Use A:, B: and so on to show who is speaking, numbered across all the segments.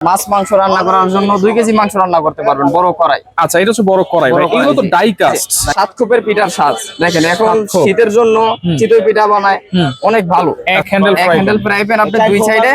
A: মাছ মাংস রান্না করার জন্য দুই কেজি মাংস রান্না করতে পারবেন বড় কড়াই।
B: আচ্ছা এটা হচ্ছে বড় ভাই। এগুলো তো
A: কড়াই,
B: ডাই কাস্ট।
A: সাত খোপের পিঠার সাজ দেখেন এখন শীতের জন্য চিতই পিঠা বানায় অনেক ভালো।
B: এক handle fry
A: handle fry pan আপনার দুই সাইডে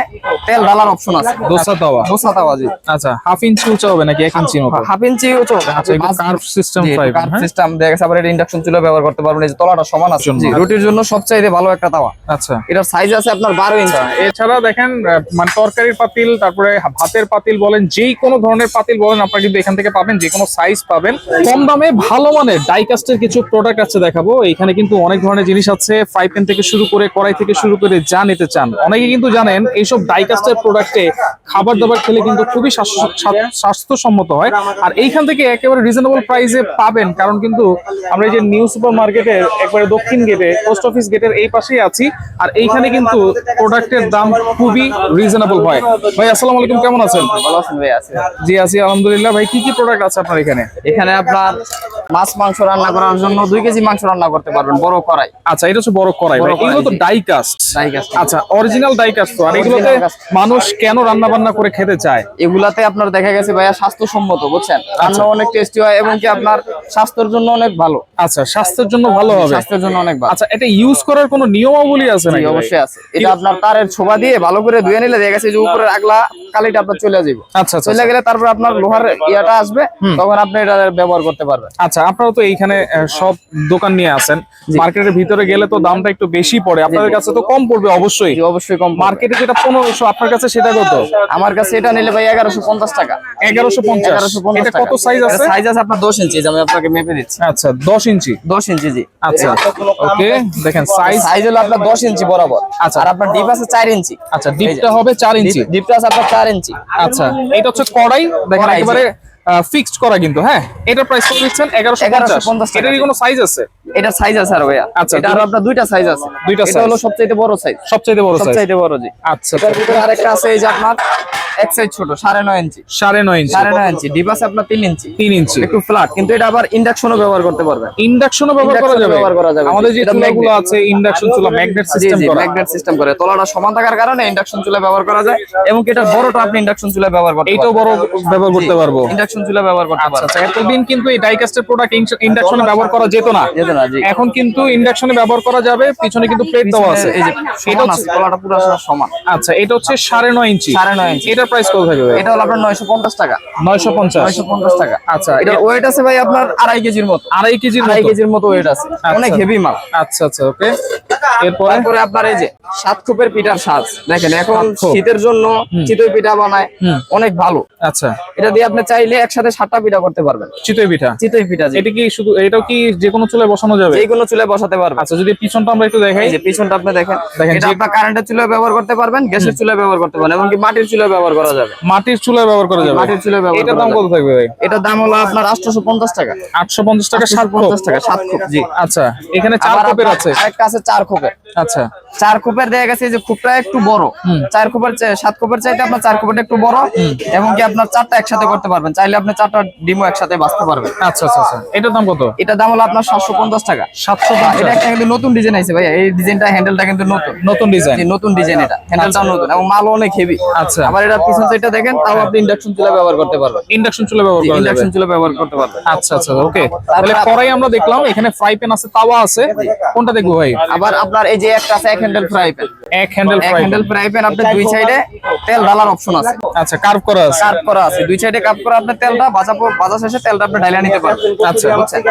A: তেল ঢালার অপশন আছে।
B: দোসা তাওয়া।
A: দোসা তাওয়া জি।
B: আচ্ছা হাফ ইঞ্চি উঁচা হবে নাকি এক ইঞ্চি মতো
A: হাফ ইঞ্চি উঁচু হবে।
B: আচ্ছা এগুলো কার্ভ সিস্টেম ফ্রাই প্যান হ্যাঁ?
A: সিস্টেম দেখা গেছে আবার এটা ইন্ডাকশন চুলা ব্যবহার করতে পারবেন। এই যে তলাটা সমান আছে।
B: জন্য।
A: জি, রুটির জন্য সবচাইতে ভালো একটা তাওয়া।
B: আচ্ছা।
A: এটার সাইজ আছে আপনার বারো ইঞ্চি
B: এছাড়া দেখেন মানে তরকারির পাতিল তারপরে ভাতের পাতিল বলেন, যেই কোনো ধরনের পাতিল বলেন, আপনারা কিন্তু এখান থেকে পাবেন, যে কোনো সাইজ পাবেন। কম দামে ভালো মানের ডাইকাস্টের কিছু প্রোডাক্ট আছে দেখাবো। এখানে কিন্তু অনেক ধরনের জিনিস আছে ফ্রাই প্যান থেকে শুরু করে, কড়াই থেকে শুরু করে যা নিতে চান। অনেকে কিন্তু জানেন, এইসব ডাইকাস্টের প্রোডাক্টে খাবার দাবার খেলে কিন্তু খুবই স্বাস্থ্য- স্বাস্থ্য- স্বাস্থ্যসম্মত হয়। আর এইখান থেকে একেবারে রিজনেবল প্রাইসে পাবেন, কারণ কিন্তু আমরা এই যে নিউ সুপার মার্কেটের একবারে দক্ষিণ গেটে পোস্ট অফিস গেটের এই পাশেই আছি। আর এইখানে কিন্তু প্রোডাক্টের দাম খুবই রিজনেবল হয়। ভাই, আসসালামু আলাইকুম, কেমন আছেন?
A: ভালো আছেন ভাই আছে।
B: জি আছি আলহামদুলিল্লাহ। ভাই কি কি প্রোডাক্ট আছে আপনার এখানে?
A: এখানে আপনার মাছ মাংস রান্না করার জন্য দুই কেজি মাংস রান্না করতে পারবেন বড় কড়াই।
B: আচ্ছা এটা হচ্ছে বড় কড়াই ভাই। এগুলো তো
A: জি।
B: Die cast
A: die cast.
B: আচ্ছা অরিজিনাল ডাই কাস্ট তো। আর এগুলোতে মানুষ কেন রান্না বান্না করে খেতে চায়?
A: এগুলাতে আপনার দেখা গেছে ভাইয়া স্বাস্থ্যসম্মত বুঝছেন? রান্না অনেক টেস্টি হয় এবং কি আপনার স্বাস্থ্যের জন্য অনেক ভালো।
B: আচ্ছা স্বাস্থ্যের জন্য ভালো হবে।
A: স্বাস্থ্যের জন্য অনেক ভালো।
B: আচ্ছা এটা ইউজ করার কোনো নিয়মাবলী আছে নাকি
A: অবশ্যই আছে। এটা আপনার তারের ছোবা দিয়ে ভালো করে ধুয়ে নিলে দেখা গেছে যে উপরের আগলা কালিটা আপনার চলে যাবে
B: আচ্ছা আচ্ছা
A: চলে গেলে তারপর আপনার লোহার ইয়াটা আসবে তখন আপনি এটা ব্যবহার করতে পারবেন।
B: আচ্ছা আপনারা তো এইখানে সব দোকান নিয়ে আছেন। মার্কেটের ভিতরে গেলে তো দামটা একটু বেশি পড়ে। আপনাদের কাছে তো কম পড়বে অবশ্যই।
A: অবশ্যই কম মার্কেটে
B: যেটা পনেরোশো আপনার কাছে সেটা কত?
A: আমার কাছে এটা নিলে ভাই এগারোশো পঞ্চাশ টাকা।
B: এগারোশো পঞ্চাশ।
A: এগারোশো পঞ্চাশ
B: এটা কত সাইজ আছে?
A: সাইজ আছে আপনার দশ ইঞ্চি আমি আপনাকে মেপে দিচ্ছি।
B: আচ্ছা দশ ইঞ্চি।
A: দশ ইঞ্চি জি।
B: আচ্ছা ওকে দেখেন সাইজ
A: সাইজ হলো আপনার দশ ইঞ্চি বরাবর।
B: আচ্ছা।
A: আর আপনার ডিপ আছে চার ইঞ্চি।
B: আচ্ছা ডিপটা হবে চার ইঞ্চি।
A: ডিপটা আছে আপনার চার ইঞ্চি।
B: আচ্ছা এটা হচ্ছে কড়াই দেখেন একেবারে ফিক্সড করা কিন্তু হ্যাঁ? এটা প্রাইস কত দিচ্ছেন?
A: 1150
B: পঞ্চাশ।
A: টাকা।
B: এটারই কোনো সাইজ আছে?
A: এটা সাইজ আছে আর ভাইয়া।
B: আচ্ছা,
A: এটা আর আপনার দুইটা সাইজ আছে।
B: দুইটা
A: সাইজ
B: এটা।
A: হলো সবচেয়ে বড় সাইজ
B: সবচাইতে বড় সাইজ
A: সবচেয়ে বড় জি।
B: আচ্ছা
A: এটার ভিতরে আরেকটা আছে এই যে আপনার এক সাইজ ছোট সাড়ে নয় ইঞ্চি।
B: সাড়ে নয় ইঞ্চি।
A: সাড়ে নয় ইঞ্চি। ডিপ আছে আপনার তিন ইঞ্চি।
B: তিন ইঞ্চি।
A: একটু ফ্ল্যাট কিন্তু এটা আবার ইন্ডাকশনও ব্যবহার করতে পারবেন।
B: ইন্ডাকশনও ব্যবহার করা যাবে।
A: ব্যবহার করা যাবে।
B: আমাদের যে চুলাগুলো আছে ইন্ডাকশন চুলা ম্যাগনেট সিস্টেম করা।
A: ম্যাগনেট সিস্টেম করে। তলাটা সমান থাকার কারণে ইন্ডাকশন চুলা ব্যবহার করা যায় এবং এটা বড়টা আপনি ইন্ডাকশন চুলা ব্যবহার করতে
B: এটাও বড় ব্যবহার করতে পারব।
A: ইন্ডাকশন চুলা ব্যবহার করতে
B: আচ্ছা আচ্ছা এতদিন কিন্তু এই ডাইকাস্টের প্রোডাক্ট ইন্ডাকশনে ব্যবহার করা যেত না।
A: যেত না জি
B: এখন কিন্তু ইন্ডাকশনে ব্যবহার করা যাবে পিছনে কিন্তু প্লেট দেওয়া আছে।
A: এই যে
B: এটা হচ্ছে
A: আছে তলাটা পুরো সমান।
B: আচ্ছা এটা হচ্ছে সাড়ে নয় ইঞ্চি
A: সাড়ে নয় ইঞ্চি
B: এটার প্রাইস কত থাকবে
A: এটা হলো আপনার নয়শো পঞ্চাশ টাকা।
B: নয়শো পঞ্চাশ।
A: নয়শো পঞ্চাশ টাকা।
B: আচ্ছা
A: এটা ওয়েট আছে ভাই আপনার আড়াই কেজির মতো।
B: আড়াই কেজির
A: আড়াই কেজির মতো ওয়েট আছে। অনেক হেভি মাল।
B: আচ্ছা আচ্ছা ওকে এরপরে?
A: তারপরে আপনার এই যে সাত খোপের পিঠার সাজ। দেখেন এখন শীতের জন্য চিতই পিঠা বানায়। অনেক ভালো।
B: আচ্ছা।
A: এটা দিয়ে আপনি চাইলে একসাথে সাতটা পিঠা করতে পারবেন।
B: চিতই পিঠা?
A: চিতই পিঠা
B: এটা কি শুধু এটাও কি যে কোনো চুলায় বসানো যাবে?
A: যে কোনো চুলায় বসাতে পারবেন।
B: আচ্ছা যদি পিছনটা আমরা একটু দেখাই।
A: যে পিছনটা আপনি দেখেন।
B: দেখেন,
A: এটা আপনার কারেন্টের চুলায় ব্যবহার করতে পারবেন গ্যাসের চুলায় ব্যবহার করতে পারবেন এমনকি মাটির চুলায় ব্যবহার করা যাবে।
B: মাটির চুলায় ব্যবহার করা যাবে?
A: মাটির চুলায় ব্যবহার করা
B: দাম কত থাকবে ভাই?
A: এটার দাম হলো আপনার আটশোশো পঞ্চাশ টাকা।
B: আটশো পঞ্চাশ টাকা সাত খোপ?
A: পঞ্চাশ টাকা সাত খোপ জি।
B: আচ্ছা এখানে চার খোপের আছে?
A: আরেকটা আছে চার খোপের।
B: আচ্ছা।
A: চার খোপের দেখা গেছে যে খুপটা একটু বড়। চার খোপের চেয়ে- সাত খোপের চাইতে আপনার চার খোপের একটু বড়। এবং কি আপনার চারটা একসাথে করতে পারবেন। চাইলে আপনি চারটা ডিমও একসাথে বাঁচতে পারবেন।
B: আচ্ছা আচ্ছা আচ্ছা। এটার দাম কত?
A: এটার দাম হলো আপনার সাতশো পঞ্চাশ টাকা।
B: সাতশো
A: এটা একটা কিন্তু নতুন ডিজাইন আছে ভাইয়া। এই ডিজাইনটা হ্যান্ডেলটা কিন্তু নতুন।
B: নতুন ডিজাইন
A: নতুন ডিজাইন এটা। হ্যান্ডেলটাও নতুন এবং মালও অনেক হেভি
B: আচ্ছা।
A: আবার এটা পিছন সাইডটা দেখেন তাও আপনি ইন্ডাকশন চুলা ব্যবহার করতে পারবেন।
B: ইন্ডাকশন চুলা ব্যবহার করা যাবে।
A: ইন্ডাকশন চুলা ব্যবহার করতে পারবেন।
B: আচ্ছা আচ্ছা ওকে। তাহলে কড়াই আমরা দেখলাম এখানে ফ্রাই প্যান আছে তাওয়া আছে। কোনটা দেখব ভাই?
A: আবার আপনার এই যে একটা আছে এক হ্যান্ডেল ফ্রাই প্যান
B: এক handle fry
A: handle fry pan আপনার দুই সাইডে তেল ঢালার অপশন আছে।
B: আচ্ছা কার্ভ করা আছে।
A: কাট করা আছে। দুই সাইডে কাট করা আপনার তেলটা ভাজা ভাজা শেষে তেলটা আপনি ঢাইলা নিতে পারবেন।
B: আচ্ছা।
A: বুঝছেন?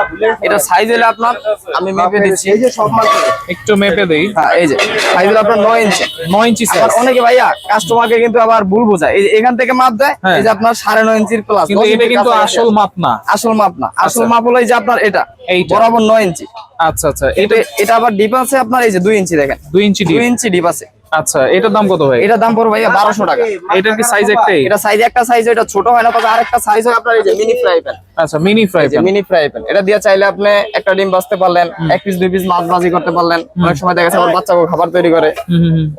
A: এটা সাইজ হলো আপনার আমি মেপে দিচ্ছি।
B: এই যে সব মাল একটু মেপে দেই।
A: হ্যাঁ এই যে। সাইজ হলো আপনার নয় ইঞ্চি
B: নয় ইঞ্চি
A: আবার
B: সাইজ
A: অনেকে ভাইয়া কাস্টমারকে কিন্তু আবার ভুল বোঝায়। এই যে এখান থেকে মাপ দেয়
B: হ্যাঁ।
A: এই যে আপনার সাড়ে নয় ইঞ্চির প্লাস
B: কিন্তু এটা কিন্তু আসল মাপ না।
A: আসল মাপ না। আসল
B: আচ্ছা।
A: মাপ হলো এই যে আপনার এটা।
B: এইটা।
A: বরাবর নয় ইঞ্চি
B: আচ্ছা আচ্ছা
A: এটা
B: এটা
A: আবার ডিপ আছে আপনার এই যে দুই ইঞ্চি দেখেন।
B: দুই ইঞ্চি
A: দুই ইঞ্চি ডিপ আছে।
B: আচ্ছা এটার দাম কত ভাই?
A: এটার দাম পড়বে ভাইয়া বারোশো টাকা।
B: এটার কি সাইজ একটাই?
A: এটা সাইজ একটা সাইজ এটা ছোট হয় না তবে আরেকটা সাইজ হয় আপনার এই যে মিনি ফ্রাই প্যান
B: আচ্ছা mini fry pan
A: mini fry pan এটা দিয়ে চাইলে আপনি একটা ডিম বাজতে পারলেন এক পিস দুই পিস মাছ ভাজি করতে পারলেন। অনেক সময় দেখা যাচ্ছে আমার বাচ্চাকে খাবার তৈরি করে।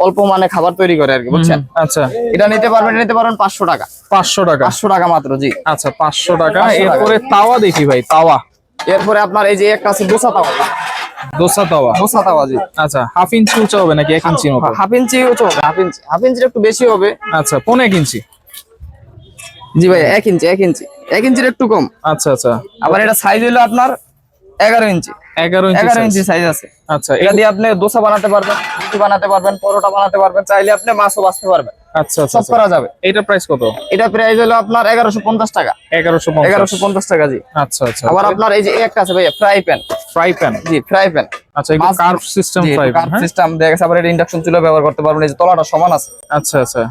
A: অল্প মানে খাবার তৈরি করে আর কি বুঝছেন?
B: আচ্ছা।
A: এটা নিতে পারবেন নিতে পারবেন পাঁচশো টাকা।
B: পাঁচশো টাকা।
A: পাঁচশো টাকা মাত্র জি।
B: আচ্ছা পাঁচশো
A: 500 টাকা।
B: এরপরে তাওয়া দেখি ভাই তাওয়া।
A: এরপরে আপনার এই যে একটা আছে দোসা তাওয়া।
B: দোসা তাওয়া।
A: দোসা তাওয়া জি।
B: আচ্ছা হাফ ইঞ্চি উঁচু হবে নাকি এক ইঞ্চি মতো?
A: হাফ ইঞ্চি উঁচু হবে হাফ ইঞ্চি হাফ ইঞ্চির একটু বেশি হবে।
B: আচ্ছা পনেরো এক ইঞ্চি?
A: জি ভাই এক ইঞ্চি এক ইঞ্চি এক ইঞ্চির একটু কম।
B: আচ্ছা আচ্ছা।
A: আবার এটা সাইজ হলো আপনার এগারো ইঞ্চি।
B: এগারো ইঞ্চি
A: এগারো
B: size।
A: ইঞ্চি সাইজ আছে।
B: আচ্ছা
A: এটা দিয়ে আপনি দোসা বানাতে পারবেন রুটি বানাতে পারবেন পরোটা বানাতে পারবেন চাইলে আপনি মাছও বাঁচতে পারবেন।
B: আচ্ছা আচ্ছা
A: সব
B: আচ্ছা।
A: করা যাবে।
B: এটার প্রাইস কত?
A: এটা প্রাইস হলো আপনার এগারোশো পঞ্চাশ টাকা।
B: এগারোশো
A: এগারোশো পঞ্চাশ টাকা জি।
B: আচ্ছা আচ্ছা
A: আবার আপনার এই যে একটা আছে ভাইয়া ফ্রাই প্যান
B: ফ্রাই প্যান
A: জি ফ্রাই প্যান
B: আচ্ছা এগুলো
A: মাছ-
B: curve system fry pan
A: system দেখা গেছে আবার এটা ইন্ডাকশন চুলা ব্যবহার করতে পারবেন এই যে তলাটা সমান আছে।
B: আচ্ছা আচ্ছা।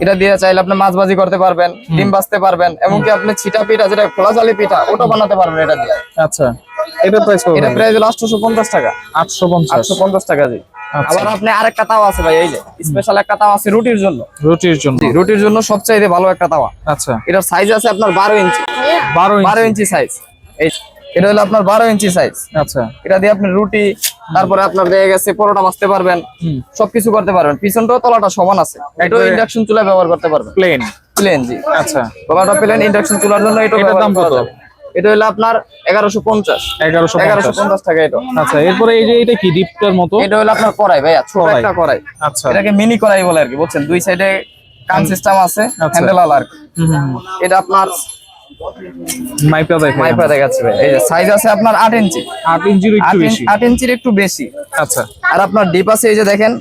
A: এটা দিয়ে চাইলে আপনি মাছ ভাজি করতে পারবেন ডিম ভাজতে পারবেন এমনকি আপনি ছিটা পিঠা যেটা খোলা জালি পিঠা ওটা বানাতে পারবেন এটা দিয়ে।
B: আচ্ছা। এটার প্রাইস কত
A: এটা প্রাইস হলো আটশোশো পঞ্চাশ টাকা।
B: আটশো পঞ্চাশ।
A: আটশো পঞ্চাশ টাকা জি।
B: আচ্ছা।
A: আবার আপনি আরেকটা তাওয়া আছে ভাই এই যে স্পেশাল একটা তাওয়া আছে রুটির জন্য।
B: রুটির জন্য।
A: রুটির জন্য সবচাইতে ভালো একটা তাওয়া।
B: আচ্ছা।
A: এটার সাইজ আছে আপনার বারো ইঞ্চি।
B: বারো
A: বারো
B: ইঞ্চি
A: সাইজ এই এটা হলো আপনার বারো ইঞ্চি সাইজ
B: আচ্ছা।
A: এটা দিয়ে আপনি রুটি তারপরে আপনার দিয়ে গেছে পরোটা বাঁচতে পারবেন সবকিছু করতে পারবেন। পিছনটাও তলাটা সমান আছে। এটাও ইন্ডাকশন চুলা ব্যবহার করতে পারবেন।
B: প্লেন
A: প্লেন জি।
B: আচ্ছা।
A: তলাটা প্লেন ইন্ডাকশন চুলার জন্য এটা
B: দাম কত?
A: এটা হলো আপনার এগারোশো পঞ্চাশ।
B: এগারোশো
A: এগারোশো
B: পঞ্চাশ
A: পঞ্চাশ টাকা এটা।
B: আচ্ছা এরপরে এই যে এটা কি ডিপটার মতো?
A: এটা হলো আপনার কড়াই ভাইয়া ছোট। একটা কড়াই।
B: আচ্ছা।
A: এটাকে মিনি কড়াই বলে আর কি বুঝছেন? দুই সাইডে কান সিস্টেম আছে
B: আচ্ছা।
A: হ্যান্ডেল আর। এটা আপনার
B: মাইপটা দেখেন
A: মাইপা দেখাচ্ছে ভাই এই যে সাইজ আছে আপনার আট ইঞ্চি।
B: একটু বেশি।
A: ইঞ্চির একটু বেশি।
B: আচ্ছা।
A: আর আপনার ডিপ আছে এই যে দেখেন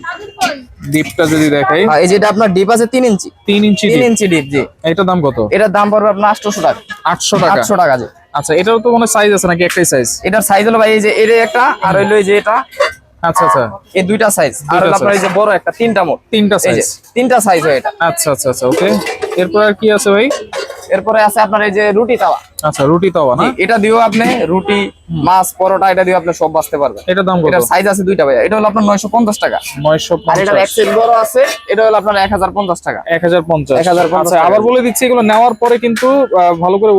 B: ডিপটা যদি দেখাই।
A: এই যেটা আপনার ডিপ আছে তিন ইঞ্চি।
B: তিন ইঞ্চি
A: তিন ইঞ্চি ডিপ জি।
B: এটার দাম কত?
A: এটার দাম পড়বে আপনার আটশোশো টাকা।
B: আটশো টাকা।
A: আটশো টাকা জি।
B: আচ্ছা এটারও তো মনে সাইজ আছে নাকি? একটাই সাইজ
A: এটার সাইজ হলো ভাই এই যে এর একটা আর হইল এই যে এটা।
B: আচ্ছা আচ্ছা।
A: এই দুইটা সাইজ আর হলো আপনার এই যে বড় একটা তিনটা মোট।
B: তিনটা সাইজ
A: তিনটা সাইজ হয় এটা।
B: আচ্ছা আচ্ছা আচ্ছা ওকে এরপর আর কি আছে ভাই?
A: এরপরে আছে আপনার এই যে রুটি তাওয়া
B: আচ্ছা রুটি তাওয়া না?
A: এটা দিয়েও আপনি রুটি মাছ পরোটা এটা দিয়ে আপনি সব বাঁচতে পারবেন।
B: এটার দাম কত?
A: এটার সাইজ আছে দুইটা ভাই এটা হলো আপনার নয়শো পঞ্চাশ টাকা।
B: নয়শো
A: আর এটার এক্সেল বড় আছে এটা হলো আপনার এক হাজার পঞ্চাশ টাকা।
B: এক হাজার পঞ্চাশ।
A: 1050
B: আচ্ছা আবার বলে দিচ্ছি এগুলো নেওয়ার পরে কিন্তু ভালো করে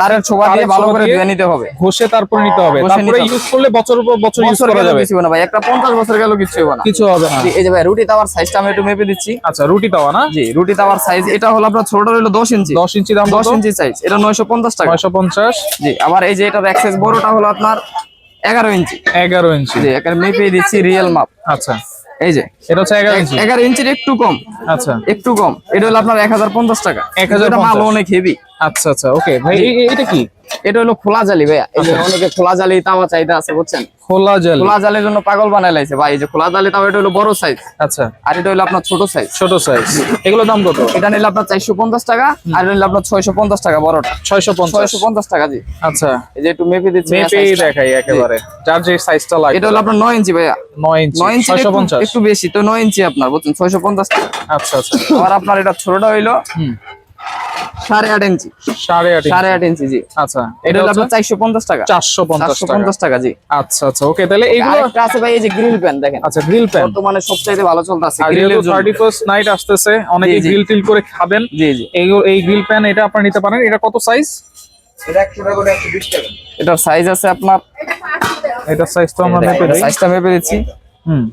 A: তারের ছোবা দিয়ে ভালো করে ধুয়ে নিতে হবে।
B: ঘষে তারপরে নিতে হবে। তারপরে। ইউজ করলে বছরের পর বছর ইউজ করা যাবে।
A: কিছু না ভাই। একটা পঞ্চাশ বছর গেল কিছু হবে না।
B: কিছু হবে না।
A: এই যে ভাই রুটি তাওয়ার সাইজটা আমি একটু মেপে দিচ্ছি।
B: আচ্ছা রুটি তাওয়া না?
A: জি রুটি তাওয়ার সাইজ এটা হলো আপনার ছোটটা হলো দশ ইঞ্চি।
B: দশ ইঞ্চি দাম
A: দশ ইঞ্চি সাইজ এটা নয়শো পঞ্চাশ টাকা।
B: নয়শো পঞ্চাশ।
A: জি আবার এই যে এটার অ্যাক্সেস বড়টা হলো আপনার এগারো ইঞ্চি।
B: এগারো ইঞ্চি।
A: জি এখানে মেপে দিচ্ছি রিয়েল মাপ
B: আচ্ছা।
A: এই যে
B: এটা হচ্ছে এগারো ইঞ্চি।
A: এগারো ইঞ্চির একটু কম।
B: আচ্ছা।
A: একটু কম। এটা হলো আপনার এক হাজার পঞ্চাশ টাকা।
B: 1050
A: এটা মাল অনেক হেভি
B: আচ্ছা আচ্ছা ওকে ভাই এটা কি?
A: এটা হলো খোলা জালি ভাইয়া। এই যে অনেকে খোলা জালি তাওয়া চাহিদা আছে বুঝছেন?
B: খোলা জেল।
A: খোলা জালির জন্য পাগল বানাই লাইছে ভাই। এই যে খোলা জালি তাও এটা হলো বড় সাইজ
B: আচ্ছা।
A: আর এটা হলো আপনার ছোট সাইজ
B: ছোট সাইজ এগুলো দাম কত?
A: এটা নিলে আপনার চারশো পঞ্চাশ টাকা আর এটা নিলে আপনার ছয়শো পঞ্চাশ টাকা বড়টা।
B: ছয়শো পঞ্চাশ।
A: ছয়শো পঞ্চাশ টাকা জি।
B: আচ্ছা।
A: এই যে একটু মেপে দিচ্ছি
B: মেপেই দেখাই একেবারে। যার যে সাইজটা লাগে
A: এটা হলো আপনার নয় ইঞ্চি ভাইয়া।
B: নয় ইঞ্চি।
A: নয় ইঞ্চি
B: ছয়শো পঞ্চাশ।
A: একটু বেশি তো নয় ইঞ্চি আপনার বুঝছেন? ছয়শো পঞ্চাশ টাকা।
B: আচ্ছা আচ্ছা।
A: আর আপনার এটা ছোটটা হইল সাড়ে আট ইঞ্চি।
B: সাড়ে আট ইঞ্চি।
A: সাড়ে আট ইঞ্চি জি।
B: আচ্ছা
A: এটা হলো আপনার চারশো পঞ্চাশ টাকা।
B: চারশো পঞ্চাশ টাকা।
A: পঞ্চাশ টাকা জি।
B: আচ্ছা আচ্ছা ওকে তাহলে এইগুলো
A: আছে ভাই এই যে গ্রিল প্যান দেখেন।
B: আচ্ছা গ্রিল প্যান।
A: বর্তমানে সবচাইতে ভালো চলতেছে গ্রিলের
B: থার্টি ফার্স্ট নাইট আসতেছে অনেকে। গ্রিল টিল করে খাবেন।
A: জি জি।
B: এই এই গ্রিল প্যান এটা আপনারা নিতে পারেন। এটা কত সাইজ
A: এটার সাইজ আছে আপনার
B: এটা সাইজ তো আমরা মেপে দিই।
A: সাইজটা মেপে দিচ্ছি।
B: হুম।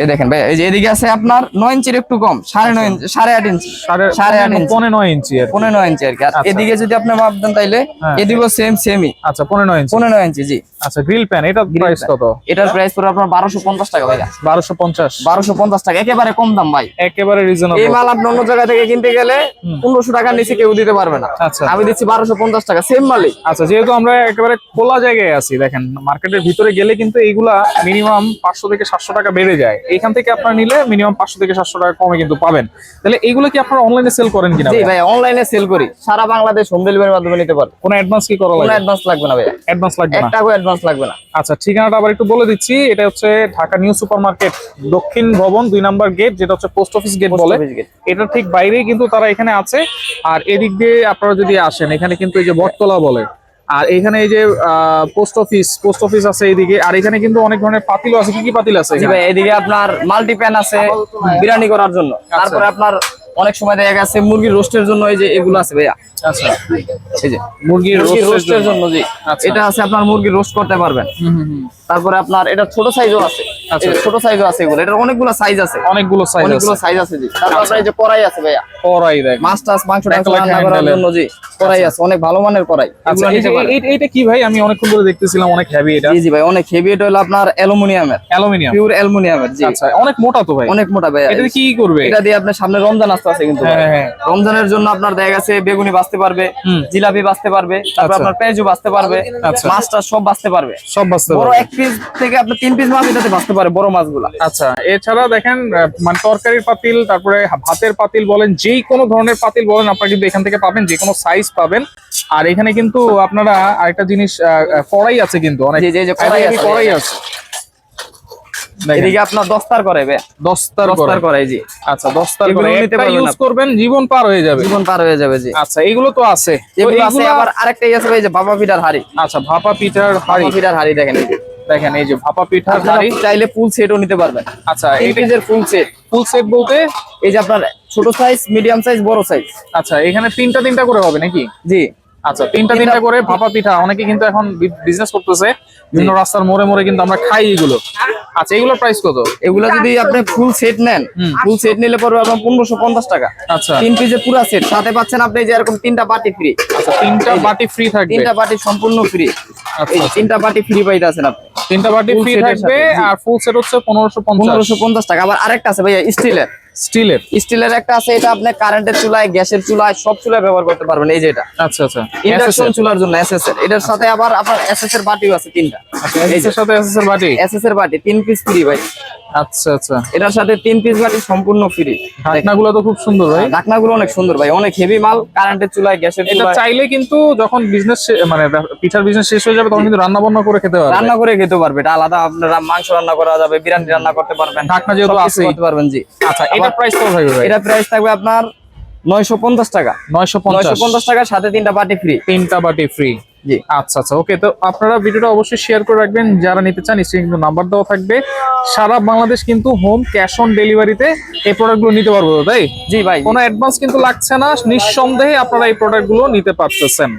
A: এই দেখেন ভাই এই যে এদিকে আছে আপনার নয় ইঞ্চির একটু কম সাড়ে নয় ইঞ্চি সাড়ে আট ইঞ্চি
B: সাড়ে
A: আট ইঞ্চি।
B: পনেরো নয় ইঞ্চি।
A: পনেরো নয় ইঞ্চি আর কি।
B: আচ্ছা।
A: এদিকে যদি আপনি মাপ দেন তাইলে। এদিকেও সেম সেমই
B: আচ্ছা পনেরো নয় ইঞ্চি।
A: পনেরো নয় ইঞ্চি জি।
B: আচ্ছা গ্রিল প্যান এটা প্রাইস কত?
A: এটার প্রাইস পড়বে আপনার বারোশো পঞ্চাশ টাকা ভাইয়া।
B: বারোশো পঞ্চাশ।
A: বারোশো পঞ্চাশ টাকা একেবারে কম দাম ভাই।
B: একেবারে
A: এই
B: রিজনেবল
A: মাল আপনি অন্য জায়গা থেকে কিনতে গেলে পনেরোশো টাকার নিচে কেউ দিতে পারবে না।
B: আচ্ছা।
A: আমি দিচ্ছি বারোশো পঞ্চাশ টাকা সেম মালই।
B: আচ্ছা যেহেতু আমরা একেবারে খোলা জায়গায় আছি দেখেন মার্কেটের ভিতরে গেলে কিন্তু এইগুলা মিনিমাম পাঁচশো থেকে সাতশো টাকা বেড়ে যায়। এখান থেকে আপনারা নিলে মিনিমাম পাঁচশো থেকে সাতশো টাকা কমে কিন্তু পাবেন। তাহলে এইগুলো কি আপনারা অনলাইনে সেল করেন কিনা
A: জি ভাই অনলাইনে সেল করি। সারা বাংলাদেশ হোম ডেলিভারির মাধ্যমে নিতে পারবে
B: কোনো অ্যাডভান্স কি করা
A: কোনো
B: লাগে
A: অ্যাডভান্স লাগবে না ভাইয়া।
B: অ্যাডভান্স লাগবে না?
A: টাকাও অ্যাডভান্স লাগবে না।
B: আচ্ছা ঠিকানাটা আবার একটু বলে দিচ্ছি। এটা হচ্ছে ঢাকা নিউ সুপার মার্কেট দক্ষিণ ভবন দুই নাম্বার গেট যেটা হচ্ছে পোস্ট অফিস গেট বলে। এটা ঠিক বাইরেই কিন্তু তারা এখানে আছে। আর এদিক দিয়ে আপনারা যদি আসেন এখানে কিন্তু এই যে বটতলা বলে আর এখানে এই যে পোস্ট অফিস পোস্ট অফিস আছে এইদিকে। আর এখানে কিন্তু অনেক ধরনের পাতিলও আছে। কি কি পাতিল আছে
A: এইদিকে এদিকে আপনার মাল্টি প্যান আছে বিরিয়ানি করার জন্য। তারপরে আপনার অনেক সময় দেখা গেছে মুরগির রোস্টের জন্য এই যে এগুলো আছে ভাইয়া।
B: আচ্ছা।
A: এই যে
B: মুরগির রোস্টের জন্য।
A: জি
B: আচ্ছা।
A: এটা আছে আপনার মুরগির রোস্ট করতে পারবেন।
B: হুম, হুম, হুম।
A: তারপরে আপনার এটা ছোট সাইজও আছে।
B: আচ্ছা।
A: ছোট সাইজও আছে এগুলো। এটার অনেকগুলো সাইজ আছে।
B: অনেকগুলো সাইজ আছে।
A: অনেকগুলো সাইজ আছে জি। তারপর আপনার এই যে কড়াই আছে ভাইয়া।
B: কড়াই দেখ।
A: মাছ টাছ মাংস টাংস রান্না করার জন্য জি কড়াই আছে অনেক ভালো মানের কড়াই।
B: আচ্ছা এইটা কি ভাই? আমি অনেকক্ষণ ধরে দেখতেছিলাম অনেক হেভি এটা।
A: জি জি ভাই অনেক হেভি এটা হলো আপনার অ্যালুমিনিয়ামের।
B: অ্যালুমিনিয়াম।
A: পিওর অ্যালুমিনিয়ামের জি।
B: আচ্ছা অনেক মোটা তো ভাই।
A: অনেক মোটা ভাই
B: এটা দিয়ে কি করবে?
A: এটা দিয়ে আপনার সামনে রমজান আসতে আছে কিন্তু
B: হ্যাঁ, হ্যাঁ।
A: রমজানের জন্য আপনার দেখা গেছে বেগুনি বাঁচতে পারবে জিলাপি বাঁচতে পারবে তারপর
B: আচ্ছা।
A: আপনার পেঁয়াজু বাঁচতে পারবে
B: আচ্ছা।
A: মাছটা সব বাঁচতে পারবে।
B: সব বাঁচতে
A: বড়
B: পারবে।
A: এক পিস থেকে আপনার তিন পিস মাছ এটাতে বাঁচতে পারে বড় মাছগুলা।
B: আচ্ছা এছাড়া দেখেন মানে তরকারির পাতিল তারপরে ভাতের পাতিল বলেন যেই কোনো ধরনের পাতিল বলেন আপনারা কিন্তু এখান থেকে পাবেন যে কোনো সাইজ পাবেন। আর এখানে কিন্তু আপনারা আরেকটা জিনিস কড়াই আছে কিন্তু অনেক
A: যে কড়াই আছে। এদিকে আপনার দস্তার করে
B: দস্তার
A: দস্তার জি
B: আচ্ছা দস্তার
A: নিতে পারবেন
B: ইউজ করবেন জীবন পার হয়ে যাবে।
A: জীবন পার হয়ে যাবে জি।
B: আচ্ছা এগুলো তো আছে। তো
A: এগুলো আছে আবার আরেকটাই আছে ভাই যে বাবা পিঠার হাড়ি।
B: আচ্ছা ভাপা পিঠার হাড়ি।
A: পিঠার হাড়ি দেখেন। যে।
B: দেখেন এই যে ভাপা
A: আপনারা চাইলে ফুল সেটও নিতে পারবেন।
B: আচ্ছা
A: পিসের ফুল সেট
B: ফুল সেট বলতে?
A: এই যে আপনার ছোট সাইজ মিডিয়াম সাইজ বড় সাইজ
B: আচ্ছা এখানে তিনটা তিনটা করে হবে নাকি?
A: জি।
B: আচ্ছা তিনটা তিনটা করে ভাপা পিঠা। অনেকে কিন্তু এখন বিজনেস করতেছে। বিভিন্ন রাস্তার মোড়ে মোড়ে কিন্তু আমরা খাই এগুলো। আচ্ছা এগুলোর প্রাইস কত?
A: এগুলো যদি আপনি ফুল সেট নেন ফুল সেট নিলে পড়বে আপনার পনেরোশো পঞ্চাশ টাকা।
B: আচ্ছা।
A: তিন পিসের পুরো সেট সাথে পাচ্ছেন আপনি যে এরকম তিনটা বাটি ফ্রি
B: আচ্ছা তিনটা বাটি ফ্রি থাকবে।
A: তিনটা বাটি সম্পূর্ণ ফ্রি
B: আচ্ছা,
A: এই তিনটা বাটি ফ্রি পাইতেছেন আপনি।
B: তিনটা বাটি ফ্রি থাকবে আর ফুল সেট হচ্ছে পনেরোশো পঞ্চাশ।
A: পনেরোশো পঞ্চাশ টাকা। আবার আরেকটা আছে ভাইয়া স্টিলের।
B: স্টিলের।
A: স্টিলের একটা আছে এটা আপনি কারেন্টের চুলায় গ্যাসের চুলায় সব চুলায় ব্যবহার করতে পারবেন এই যে এটা।
B: আচ্ছা আচ্ছা।
A: ইন্ডাকশন চুলার জন্য এসএস এর এটার সাথে আবার আপনার এসএস এর বাটিও আছে তিনটা।
B: এর সাথে এসএস বাটি?
A: এসএস বাটি তিন পিস ফ্রি ভাই।
B: আচ্ছা আচ্ছা।
A: এটার সাথে তিন পিস বাটি সম্পূর্ণ ফ্রি
B: ঢাকনাগুলো তো খুব সুন্দর ভাই।
A: ঢাকনাগুলো অনেক সুন্দর ভাই অনেক হেভি মাল কারেন্টের চুলায় গ্যাসের
B: এটা চাইলে কিন্তু যখন বিজনেস মানে পিঠার বিজনেস শেষ হয়ে যাবে তখন কিন্তু রান্না বান্না করে খেতে পারবে।
A: রান্না করে খেতে পারবে এটা আলাদা আপনারা মাংস রান্না করা যাবে বিরিয়ানি রান্না করতে পারবেন।
B: ঢাকনা যেহেতু।
A: করতে পারবেন জি।
B: আচ্ছা এটা প্রাইস কত থাকবে ভাই?
A: এটা প্রাইস থাকবে আপনার নয়শো পঞ্চাশ টাকা।
B: নয়শো
A: নয়শো
B: পঞ্চাশ
A: পঞ্চাশ টাকার সাথে তিনটা বাটি ফ্রি
B: তিনটা বাটি ফ্রি
A: জি।
B: আচ্ছা আচ্ছা ওকে তো আপনারা ভিডিওটা অবশ্যই শেয়ার করে রাখবেন। যারা নিতে চান স্ক্রিনে কিন্তু নাম্বার দেওয়া থাকবে। সারা বাংলাদেশ কিন্তু হোম ক্যাশ অন ডেলিভারিতে এই প্রোডাক্টগুলো নিতে পারব তাই?
A: জি ভাই।
B: কোনো অ্যাডভান্স কিন্তু লাগছে না। নিঃসন্দেহে আপনারা এই প্রোডাক্টগুলো নিতে পারতেছেন।